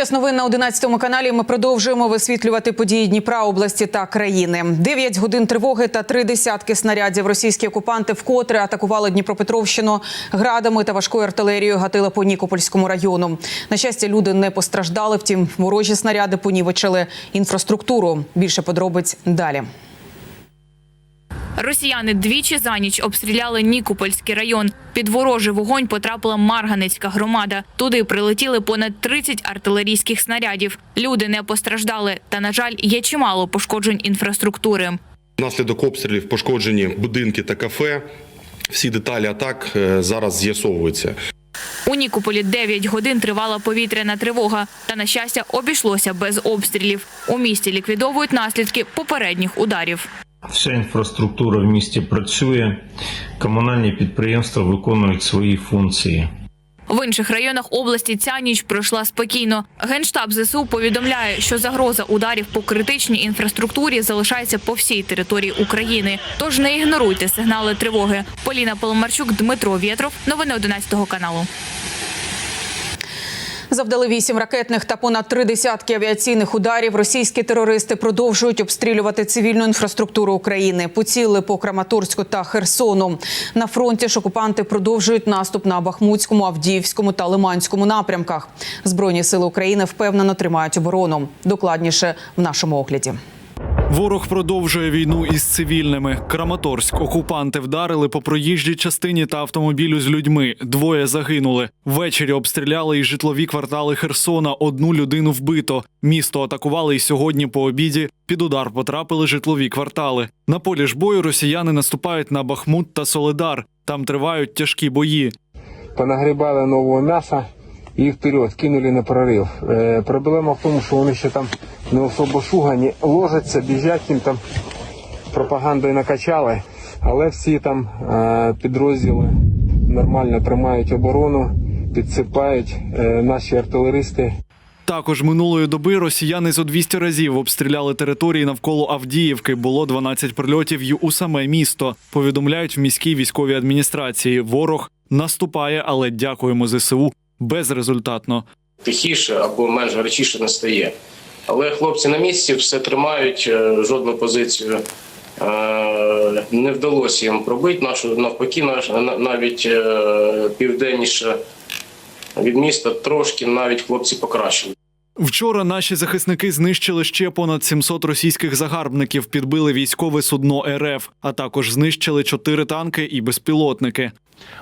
Час новин на 11 каналі. Ми продовжуємо висвітлювати події Дніпра, області та країни. Дев'ять годин тривоги та три десятки снарядів. Російські окупанти вкотре атакували Дніпропетровщину градами та важкою артилерією. Гатили по Нікопольському району. На щастя, люди не постраждали. Втім, ворожі снаряди понівечили інфраструктуру. Більше подробиць далі. Росіяни двічі за ніч обстріляли Нікопольський район. Під ворожий вогонь потрапила Марганецька громада. Туди прилетіли понад 30 артилерійських снарядів. Люди не постраждали. Та, на жаль, є чимало пошкоджень інфраструктури. Внаслідок обстрілів пошкоджені будинки та кафе. Всі деталі атак е, зараз з'ясовуються. У Нікополі 9 годин тривала повітряна тривога. Та, на щастя, обійшлося без обстрілів. У місті ліквідовують наслідки попередніх ударів. Вся інфраструктура в місті працює, комунальні підприємства виконують свої функції. В інших районах області ця ніч пройшла спокійно. Генштаб ЗСУ повідомляє, що загроза ударів по критичній інфраструктурі залишається по всій території України. Тож не ігноруйте сигнали тривоги. Поліна Поломарчук, Дмитро Вєтров. Новини 11 каналу. Завдали вісім ракетних та понад три десятки авіаційних ударів. Російські терористи продовжують обстрілювати цивільну інфраструктуру України. Поцілили по Краматорську та Херсону. На фронті ж окупанти продовжують наступ на Бахмутському, Авдіївському та Лиманському напрямках. Збройні сили України впевнено тримають оборону. Докладніше в нашому огляді. Ворог продовжує війну із цивільними. Краматорськ окупанти вдарили по проїжджій частині та автомобілю з людьми. Двоє загинули. Ввечері обстріляли і житлові квартали Херсона. Одну людину вбито. Місто атакували і сьогодні по обіді. Під удар потрапили житлові квартали. На полі ж бою росіяни наступають на Бахмут та Соледар. Там тривають тяжкі бої. понагрібали нового м'яса їх вперед кинули на прорив. Е, проблема в тому, що вони ще там не особо шугані, ложаться, біжать їм там пропагандою накачали, але всі там е, підрозділи нормально тримають оборону, підсипають е, наші артилеристи. Також минулої доби росіяни зо 200 разів обстріляли території навколо Авдіївки. Було 12 прильотів й у саме місто. Повідомляють в міській військовій адміністрації. Ворог наступає, але дякуємо ЗСУ безрезультатно. тихіше або менш гарячіше не стає. Але хлопці на місці все тримають, е, жодну позицію е, не вдалося їм пробити. Нашу навпаки, навіть е, південніше від міста трошки навіть хлопці покращили. Вчора наші захисники знищили ще понад 700 російських загарбників, підбили військове судно РФ, а також знищили чотири танки і безпілотники.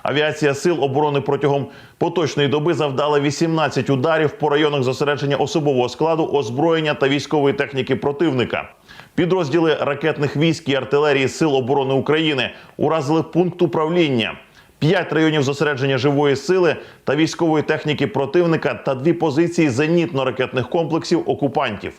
Авіація сил оборони протягом поточної доби завдала 18 ударів по районах зосередження особового складу, озброєння та військової техніки противника. Підрозділи ракетних військ і артилерії Сил оборони України уразили пункт управління, п'ять районів зосередження живої сили та військової техніки противника та дві позиції зенітно-ракетних комплексів окупантів.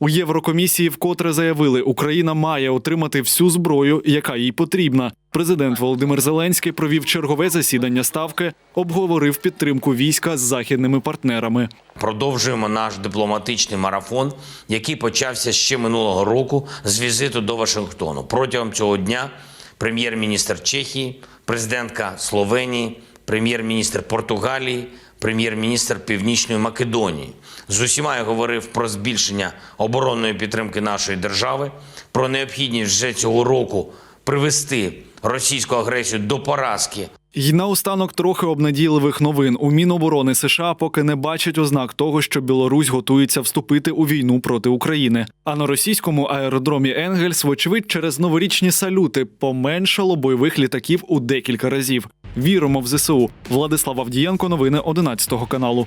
У Єврокомісії вкотре заявили, Україна має отримати всю зброю, яка їй потрібна. Президент Володимир Зеленський провів чергове засідання ставки, обговорив підтримку війська з західними партнерами. Продовжуємо наш дипломатичний марафон, який почався ще минулого року з візиту до Вашингтону. Протягом цього дня прем'єр-міністр Чехії, президентка Словенії, прем'єр-міністр Португалії, прем'єр-міністр Північної Македонії. З усіма я говорив про збільшення оборонної підтримки нашої держави, про необхідність вже цього року привести російську агресію до поразки І наостанок трохи обнадійливих новин. У Міноборони США поки не бачать ознак того, що Білорусь готується вступити у війну проти України. А на російському аеродромі Енгельс, вочевидь, через новорічні салюти поменшало бойових літаків у декілька разів. Віримо в ЗСУ. Владислав Авдієнко, новини 11 каналу.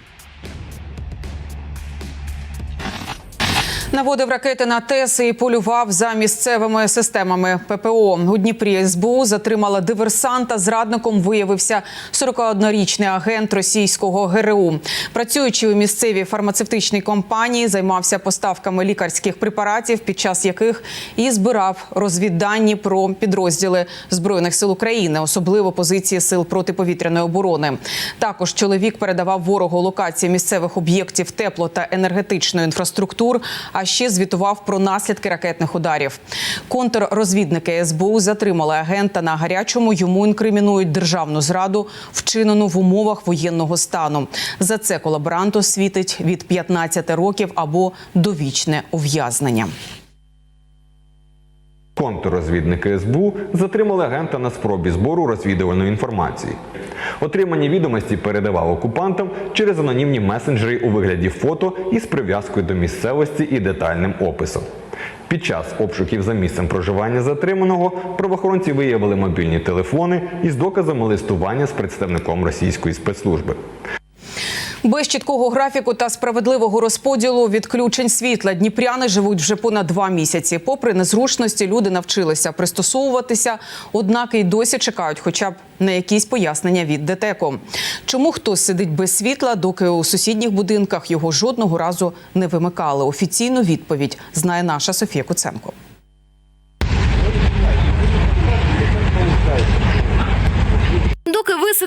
Наводив ракети на ТЕС і полював за місцевими системами ППО. У Дніпрі СБУ затримала диверсанта. Зрадником виявився 41-річний агент російського ГРУ. Працюючи у місцевій фармацевтичній компанії, займався поставками лікарських препаратів, під час яких і збирав розвіддані про підрозділи збройних сил України, особливо позиції сил протиповітряної оборони. Також чоловік передавав ворогу локації місцевих об'єктів тепло та енергетичної інфраструктур. А ще звітував про наслідки ракетних ударів. Контррозвідники СБУ затримали агента на гарячому. Йому інкримінують державну зраду, вчинену в умовах воєнного стану. За це колаборанту світить від 15 років або довічне ув'язнення. Контррозвідники СБУ затримали агента на спробі збору розвідувальної інформації. Отримані відомості передавав окупантам через анонімні месенджери у вигляді фото із прив'язкою до місцевості і детальним описом. Під час обшуків за місцем проживання затриманого правоохоронці виявили мобільні телефони із доказами листування з представником російської спецслужби. Без чіткого графіку та справедливого розподілу відключень світла дніпряни живуть вже понад два місяці. Попри незручності, люди навчилися пристосовуватися, однак і досі чекають, хоча б на якісь пояснення від ДТЕКу. Чому хтось сидить без світла, доки у сусідніх будинках його жодного разу не вимикали? Офіційну відповідь знає наша Софія Куценко.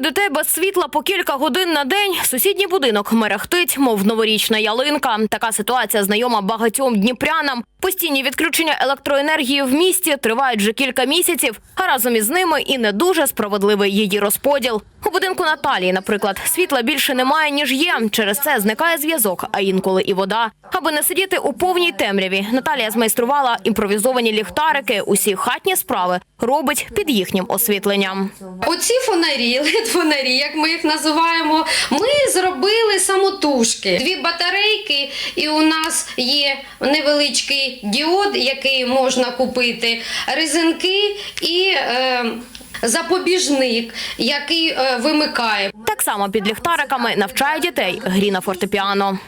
Ви без світла по кілька годин на день, сусідній будинок мерехтить, мов новорічна ялинка. Така ситуація знайома багатьом дніпрянам. Постійні відключення електроенергії в місті тривають вже кілька місяців, а разом із ними і не дуже справедливий її розподіл. У будинку Наталії, наприклад, світла більше немає ніж є. Через це зникає зв'язок, а інколи і вода. Аби не сидіти у повній темряві, Наталія змайструвала імпровізовані ліхтарики. Усі хатні справи робить під їхнім освітленням. Оці фонарі, лед-фонарі, як ми їх називаємо, ми зробили самотужки. Дві батарейки, і у нас є невеличкий діод, який можна купити, резинки і е, запобіжник, який е, вимикає. Так само під ліхтариками навчає дітей грі на фортепіано.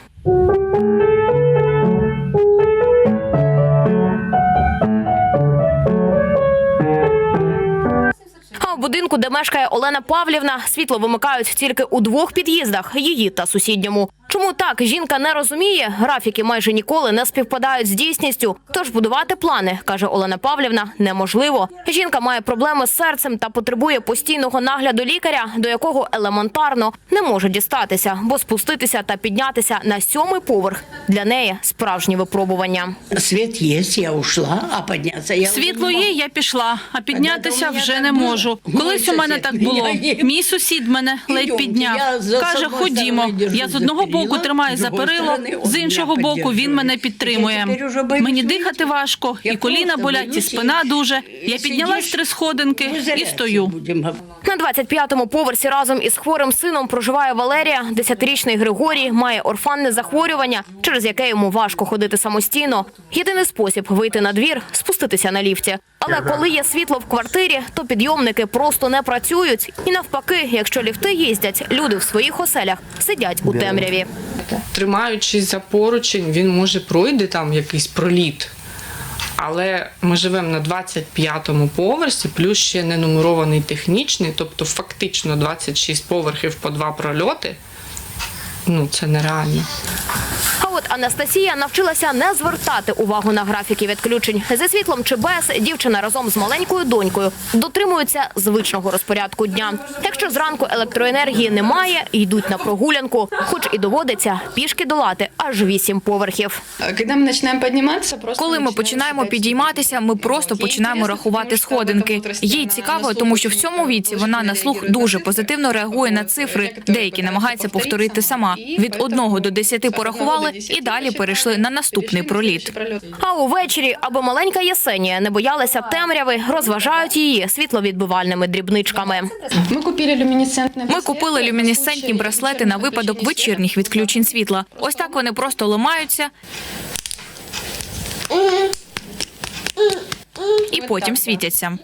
Будинку, де мешкає Олена Павлівна, світло вимикають тільки у двох під'їздах її та сусідньому. Чому так жінка не розуміє? Графіки майже ніколи не співпадають з дійсністю. Тож будувати плани, каже Олена Павлівна, неможливо. Жінка має проблеми з серцем та потребує постійного нагляду лікаря, до якого елементарно не може дістатися, бо спуститися та піднятися на сьомий поверх для неї справжнє випробування. Світ є, я ушла, а піднятися я Світло є, я пішла, а піднятися вже не можу. Колись у мене так було. Мій сусід мене ледь підняв. Каже, ходімо. Я з одного боку тримаю за перило, з іншого боку він мене підтримує. Мені дихати важко, і коліна болять, і спина дуже. Я піднялась три сходинки і стою. На 25-му поверсі разом із хворим сином проживає Валерія. Десятирічний Григорій має орфанне захворювання, через яке йому важко ходити самостійно. Єдиний спосіб вийти на двір – спуститися на ліфті. Але коли є світло в квартирі, то підйомники просто не працюють. І навпаки, якщо ліфти їздять, люди в своїх оселях сидять у темряві. Тримаючись за поручень, він може пройде там якийсь проліт. Але ми живемо на 25-му поверсі, плюс ще не нумерований технічний, тобто фактично 26 поверхів по два прольоти. Ну, це нереально. А от Анастасія навчилася не звертати увагу на графіки відключень. Зі світлом чи без дівчина разом з маленькою донькою дотримується звичного розпорядку дня. Якщо зранку електроенергії немає, йдуть на прогулянку, хоч і доводиться пішки долати аж вісім поверхів. Коли ми починаємо підніматися, просто ми починаємо підійматися, ми просто починаємо рахувати сходинки. Їй цікаво, тому що в цьому віці вона на слух дуже позитивно реагує на цифри. Деякі намагаються повторити сама. Від одного до десяти порахували і далі перейшли на наступний проліт. А увечері, аби маленька Єсенія не боялася темряви, розважають її світловідбивальними дрібничками. Ми купили люмінесцентні Ми купили люмінесцентні браслети на випадок вечірніх відключень світла. Ось так вони просто ламаються. І потім світяться.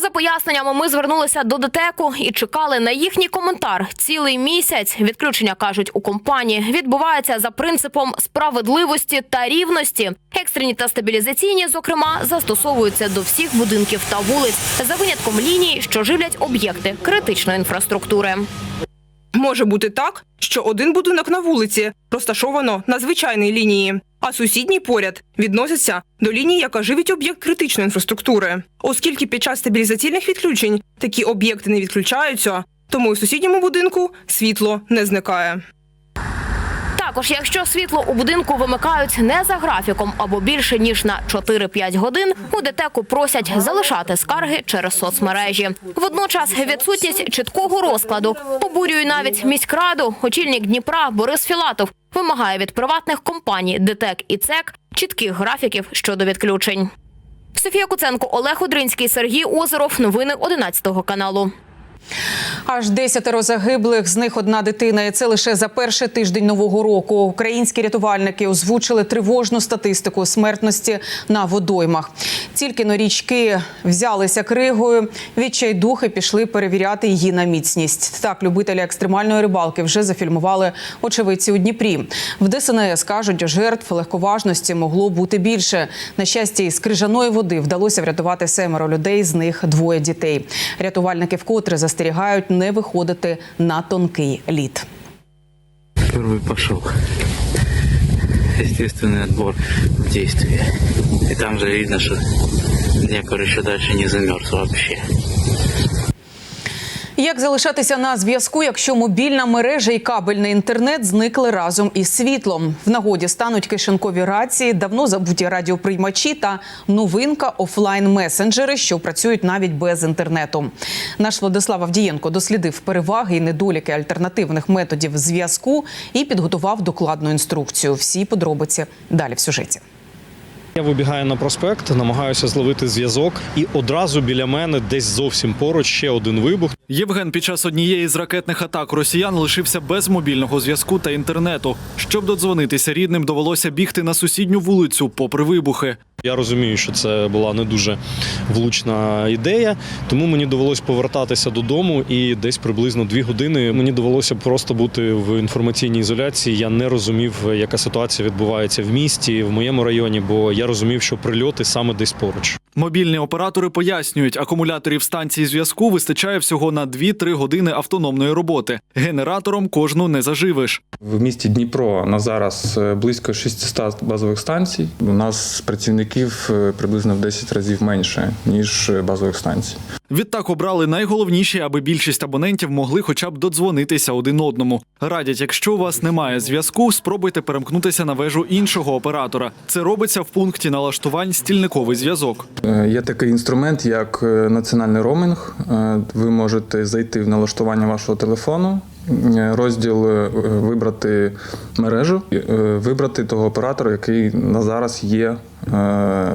За поясненнями ми звернулися до ДТЕКу і чекали на їхній коментар. Цілий місяць відключення кажуть у компанії відбувається за принципом справедливості та рівності. Екстрені та стабілізаційні, зокрема, застосовуються до всіх будинків та вулиць за винятком ліній, що живлять об'єкти критичної інфраструктури. Може бути так, що один будинок на вулиці розташовано на звичайній лінії, а сусідній поряд відноситься до лінії, яка живить об'єкт критичної інфраструктури. Оскільки під час стабілізаційних відключень такі об'єкти не відключаються, тому і в сусідньому будинку світло не зникає. Також, якщо світло у будинку вимикають не за графіком або більше ніж на 4-5 годин, у ДТЕКу просять залишати скарги через соцмережі. Водночас відсутність чіткого розкладу обурює навіть міськраду. Очільник Дніпра Борис Філатов вимагає від приватних компаній ДТЕК і ЦЕК чітких графіків щодо відключень. Софія Куценко, Олег Одринський, Сергій Озеров. Новини 11 каналу. Аж десятеро загиблих, з них одна дитина. І це лише за перший тиждень нового року. Українські рятувальники озвучили тривожну статистику смертності на водоймах. Тільки но річки взялися кригою. Відчайдухи пішли перевіряти її на міцність. Так, любителі екстремальної рибалки вже зафільмували очевидці у Дніпрі. В ДСНС кажуть, жертв легковажності могло бути більше. На щастя, із крижаної води вдалося врятувати семеро людей, з них двоє дітей. Рятувальники вкотре застерігають не виходити на тонкий лід. Перший пошел. Естественный отбор в действии. И там же видно, что Днепр еще дальше не замерз вообще. Як залишатися на зв'язку, якщо мобільна мережа і кабельний інтернет зникли разом із світлом? В нагоді стануть кишенькові рації, давно забуті радіоприймачі та новинка офлайн-месенджери, що працюють навіть без інтернету. Наш Владислав Авдієнко дослідив переваги і недоліки альтернативних методів зв'язку і підготував докладну інструкцію. Всі подробиці далі в сюжеті. Я вибігаю на проспект, намагаюся зловити зв'язок, і одразу біля мене, десь зовсім поруч, ще один вибух. Євген під час однієї з ракетних атак росіян лишився без мобільного зв'язку та інтернету. Щоб додзвонитися рідним, довелося бігти на сусідню вулицю попри вибухи. Я розумію, що це була не дуже влучна ідея, тому мені довелося повертатися додому, і десь приблизно дві години мені довелося просто бути в інформаційній ізоляції. Я не розумів, яка ситуація відбувається в місті, в моєму районі, бо я розумів, що прильоти саме десь поруч. Мобільні оператори пояснюють, акумуляторів станції зв'язку вистачає всього на 2-3 години автономної роботи. Генератором кожну не заживиш. В місті Дніпро на зараз е, близько 600 базових станцій. У нас працівників е, приблизно в 10 разів менше ніж е, базових станцій. Відтак обрали найголовніші, аби більшість абонентів могли хоча б додзвонитися один одному. Радять, якщо у вас немає зв'язку, спробуйте перемкнутися на вежу іншого оператора. Це робиться в пункті налаштувань стільниковий зв'язок. Е, Є такий інструмент, як е, національний роумінг. Е, Ви можете зайти в налаштування вашого телефону, розділ вибрати мережу, вибрати того оператора, який на зараз є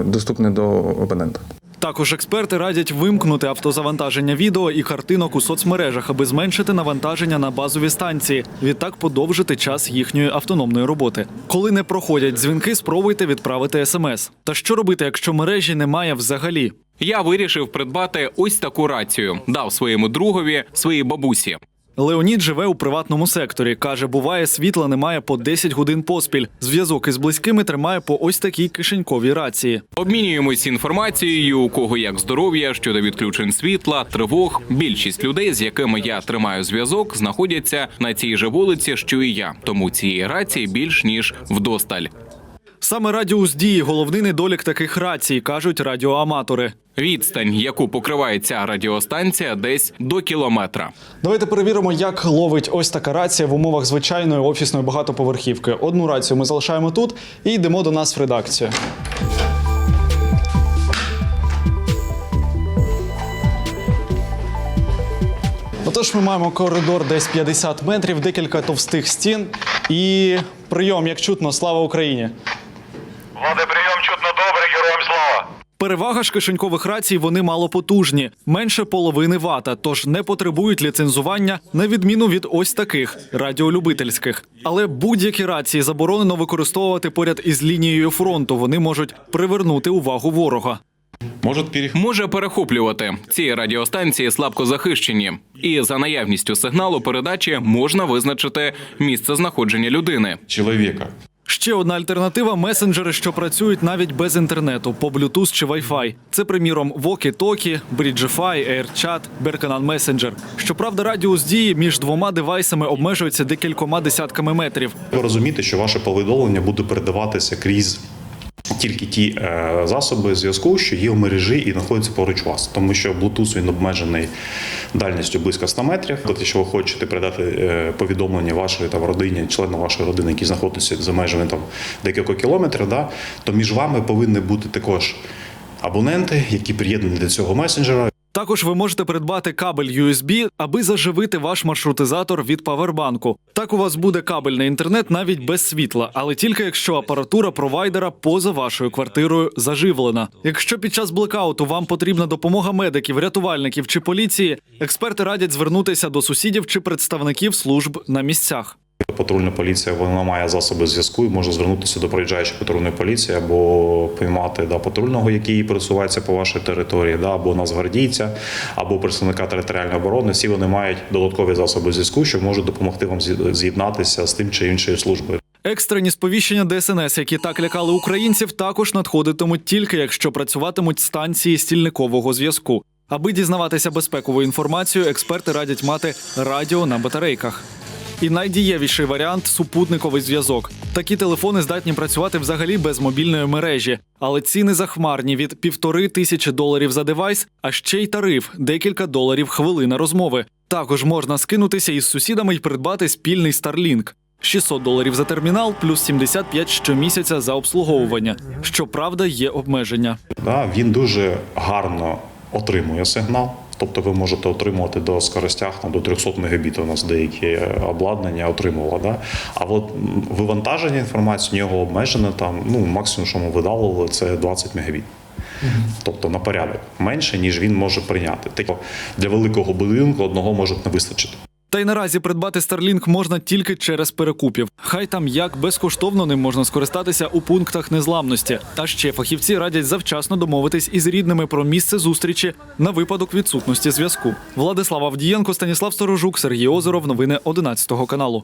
доступний до абонента. Також експерти радять вимкнути автозавантаження відео і картинок у соцмережах, аби зменшити навантаження на базові станції. Відтак подовжити час їхньої автономної роботи. Коли не проходять дзвінки, спробуйте відправити смс. Та що робити, якщо мережі немає взагалі? Я вирішив придбати ось таку рацію. Дав своєму другові, своїй бабусі. Леонід живе у приватному секторі. Каже, буває, світла немає по 10 годин поспіль. Зв'язок із близькими тримає по ось такій кишеньковій рації. Обмінюємось інформацією, у кого як здоров'я щодо відключень світла, тривог. Більшість людей, з якими я тримаю зв'язок, знаходяться на цій же вулиці, що і я. Тому цієї рації більш ніж вдосталь. Саме радіус дії головний недолік таких рацій, кажуть радіоаматори. Відстань, яку покриває ця радіостанція, десь до кілометра. Давайте перевіримо, як ловить ось така рація в умовах звичайної офісної багатоповерхівки. Одну рацію ми залишаємо тут і йдемо до нас в редакцію. Отож, ми маємо коридор десь 50 метрів, декілька товстих стін і прийом, як чутно, слава Україні. Влади, прийом чутно добре, героям слава. Перевага ж кишенькових рацій вони малопотужні, менше половини вата, тож не потребують ліцензування на відміну від ось таких радіолюбительських. Але будь-які рації заборонено використовувати поряд із лінією фронту. Вони можуть привернути увагу ворога. Може перехоплювати ці радіостанції слабко захищені, і за наявністю сигналу передачі можна визначити місце знаходження людини. Чоловіка. Ще одна альтернатива месенджери, що працюють навіть без інтернету по Bluetooth чи Wi-Fi. Це, приміром, Walkie-Talkie, Bridgefy, AirChat, Berkenan Messenger. Щоправда, радіус дії між двома девайсами обмежується декількома десятками метрів. Ви розумієте, що ваше повідомлення буде передаватися крізь тільки ті е, засоби зв'язку, що є в мережі і знаходяться поруч вас, тому що Bluetooth він обмежений дальністю близько 100 метрів. Тобто, якщо ви хочете передати е, повідомлення вашої там родині, члену вашої родини, які знаходяться за межами там декілька кілометрів, да, то між вами повинні бути також абоненти, які приєднані до цього месенджера. Також ви можете придбати кабель USB, аби заживити ваш маршрутизатор від павербанку. Так у вас буде кабельний інтернет навіть без світла, але тільки якщо апаратура провайдера поза вашою квартирою заживлена. Якщо під час блекауту вам потрібна допомога медиків, рятувальників чи поліції, експерти радять звернутися до сусідів чи представників служб на місцях. Патрульна поліція вона має засоби зв'язку і може звернутися до проїжджаючої патрульної поліції або поймати да, патрульного, який пересувається по вашій території, да, або нацгвардійця, або представника територіальної оборони. Всі вони мають додаткові засоби зв'язку, що можуть допомогти вам з'єднатися з тим чи іншою службою. Екстрені сповіщення ДСНС, які так лякали українців, також надходитимуть тільки якщо працюватимуть станції стільникового зв'язку. Аби дізнаватися безпекову інформацію, експерти радять мати радіо на батарейках. І найдієвіший варіант супутниковий зв'язок. Такі телефони здатні працювати взагалі без мобільної мережі, але ціни захмарні від півтори тисячі доларів за девайс, а ще й тариф декілька доларів хвилина розмови. Також можна скинутися із сусідами й придбати спільний Starlink. 600 доларів за термінал, плюс 75 щомісяця за обслуговування. Щоправда, є обмеження. Да, він дуже гарно отримує сигнал. Тобто ви можете отримувати до скоростях там, до 300 мегабіт. У нас деякі обладнання отримувало. Да? А от вивантаження інформації у нього обмежене там, ну, максимум, що ми видалили, це 20 мегабіт. Тобто на порядок менше, ніж він може прийняти. Тобто для великого будинку одного може не вистачити. Та й наразі придбати Starlink можна тільки через перекупів. Хай там як безкоштовно ним можна скористатися у пунктах незламності. Та ще фахівці радять завчасно домовитись із рідними про місце зустрічі на випадок відсутності зв'язку. Владислав Авдієнко, Станіслав Сторожук, Сергій Озеров. Новини 11 каналу.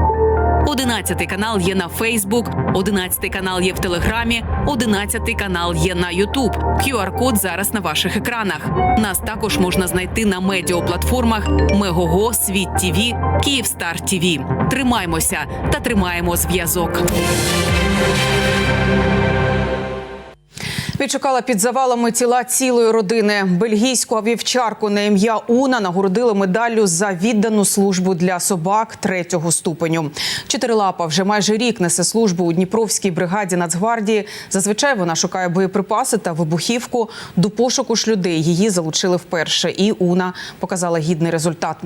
11 канал є на Фейсбук, 11 канал є в Телеграмі, 11 канал є на Ютуб. QR-код зараз на ваших екранах. Нас також можна знайти на медіаплатформах Мегого, Світ ТІВІ, Київстар ТІВІ. Тримаймося та тримаємо зв'язок. Відшукала під завалами тіла цілої родини. Бельгійську вівчарку на ім'я Уна нагородили медаллю за віддану службу для собак третього ступеню. Чотирилапа вже майже рік несе службу у Дніпровській бригаді Нацгвардії. Зазвичай вона шукає боєприпаси та вибухівку. До пошуку ж людей її залучили вперше. І Уна показала гідний результат.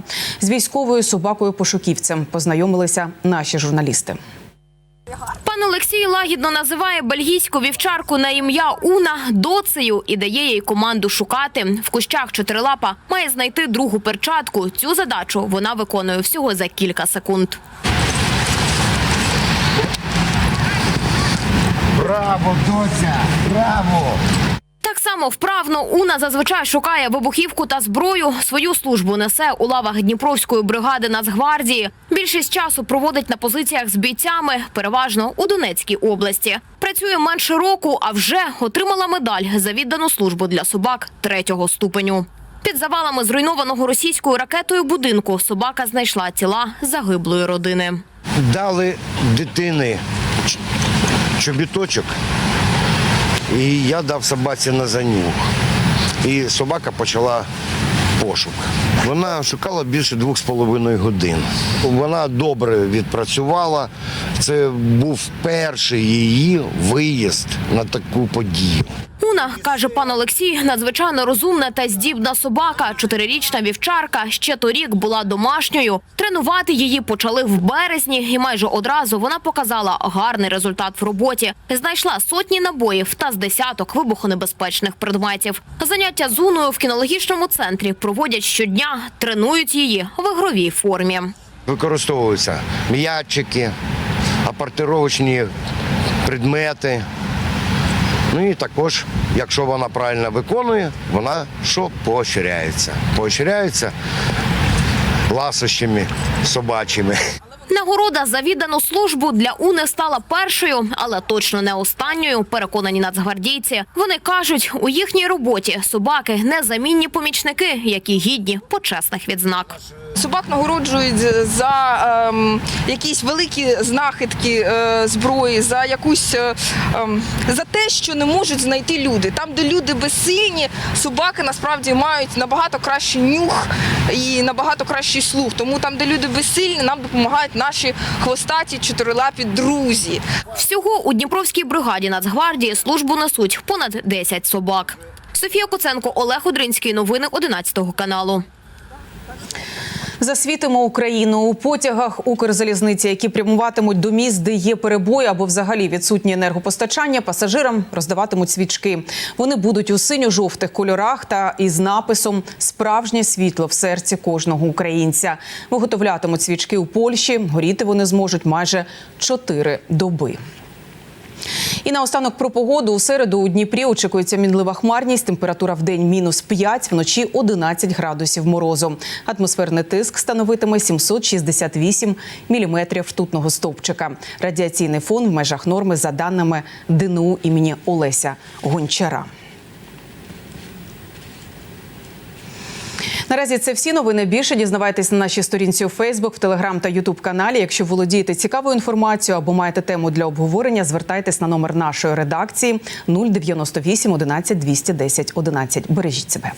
З військовою собакою пошуківцем познайомилися наші журналісти. Пан Олексій лагідно називає бельгійську вівчарку на ім'я Уна доцею і дає їй команду шукати. В кущах чотирилапа має знайти другу перчатку. Цю задачу вона виконує всього за кілька секунд. Браво, доця! Браво! Так само вправно Уна зазвичай шукає вибухівку та зброю. Свою службу несе у лавах Дніпровської бригади Нацгвардії. Більшість часу проводить на позиціях з бійцями, переважно у Донецькій області. Працює менше року, а вже отримала медаль за віддану службу для собак третього ступеню. Під завалами зруйнованого російською ракетою будинку собака знайшла тіла загиблої родини. Дали дитини чобіточок, і я дав собаці на занюх. І собака почала пошук. Вона шукала більше двох з половиною годин. Вона добре відпрацювала. Це був перший її виїзд на таку подію. Уна, каже пан Олексій, надзвичайно розумна та здібна собака. Чотирирічна вівчарка ще торік була домашньою. Тренувати її почали в березні, і майже одразу вона показала гарний результат в роботі. Знайшла сотні набоїв та з десяток вибухонебезпечних предметів. Заняття з Уною в кінологічному центрі проводять щодня, тренують її в ігровій формі. Використовуються м'ячики, апортировочні предмети. Ну і також, якщо вона правильно виконує, вона що поощряється. Поощряється ласощами собачими. Нагорода за віддану службу для УНЕ стала першою, але точно не останньою. Переконані нацгвардійці. Вони кажуть, у їхній роботі собаки незамінні помічники, які гідні почесних відзнак. Собак нагороджують за ем, якісь великі знахідки е, зброї, за якусь е, ем, за те, що не можуть знайти люди. Там, де люди безсильні, собаки насправді мають набагато кращий нюх і набагато кращий слух. Тому там, де люди безсильні, нам допомагають наші хвостаті чотирилапі друзі. Всього у Дніпровській бригаді Нацгвардії службу несуть понад 10 собак. Софія Куценко, Олег Одринський. Новини 11 каналу. Засвітимо Україну у потягах Укрзалізниці, які прямуватимуть до міст, де є перебої або взагалі відсутнє енергопостачання. Пасажирам роздаватимуть свічки. Вони будуть у синьо-жовтих кольорах та із написом Справжнє світло в серці кожного українця. Виготовлятимуть свічки у Польщі. Горіти вони зможуть майже чотири доби. І наостанок про погоду. У середу у Дніпрі очікується мінлива хмарність. Температура в день мінус 5, вночі 11 градусів морозу. Атмосферний тиск становитиме 768 міліметрів ртутного стовпчика. Радіаційний фон в межах норми за даними ДНУ імені Олеся Гончара. Наразі це всі новини. Більше дізнавайтесь на нашій сторінці у Фейсбук, в Телеграм та Ютуб каналі. Якщо володієте цікавою інформацією або маєте тему для обговорення, звертайтесь на номер нашої редакції 098 11 210 11. Бережіть себе.